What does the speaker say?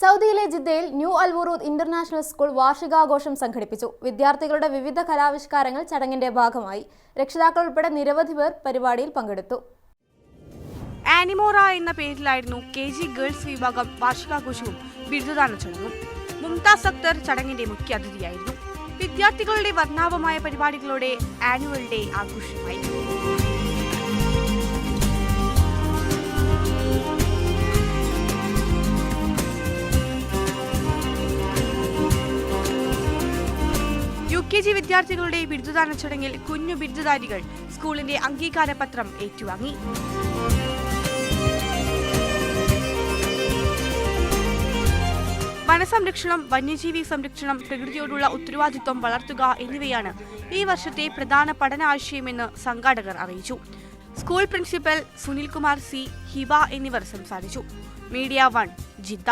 സൗദിയിലെ ജിദ്ദയിൽ new Al Wurood international school വാർഷികാഘോഷം സംഘടിപ്പിച്ചു. വിദ്യാർത്ഥികളുടെ വിവിധ കലാവിഷ്കാരങ്ങൾ ചടങ്ങിന്റെ ഭാഗമായി രക്ഷിതാക്കൾ ഉൾപ്പെടെ നിരവധി പേർ പരിപാടിയിൽ പങ്കെടുത്തു. ആനിമോറ എന്ന പേരിലായിരുന്നു കെ ജി ഗേൾസ് വിഭാഗം വാർഷികാഘോഷവും ബിരുദദാന ചടങ്ങും. മുംതാസ് അക്തർ ചടങ്ങിന്റെ മുഖ്യ അതിഥിയായിരുന്നു വിദ്യാർത്ഥികളുടെ വർണാഭമായ പരിപാടികളോടെ ആനുവൽ ഡേ ആഘോഷമായി. കെ ജി വിദ്യാർത്ഥികളുടെ ബിരുദദാന ചടങ്ങിൽ കുഞ്ഞു ബിരുദധാരികൾ സ്കൂളിന്റെ അംഗീകാര പത്രം ഏറ്റുവാങ്ങി. വനസംരക്ഷണം വന്യജീവി സംരക്ഷണം പ്രകൃതിയോടുള്ള ഉത്തരവാദിത്വം വളർത്തുക എന്നിവയാണ് ഈ വർഷത്തെ പ്രധാന പഠന ആശയമെന്ന് സംഘാടകർ അറിയിച്ചു. School principal Sunilkumar C Hiba എന്നിവർ സംസാരിച്ചു. Media one Jeddah.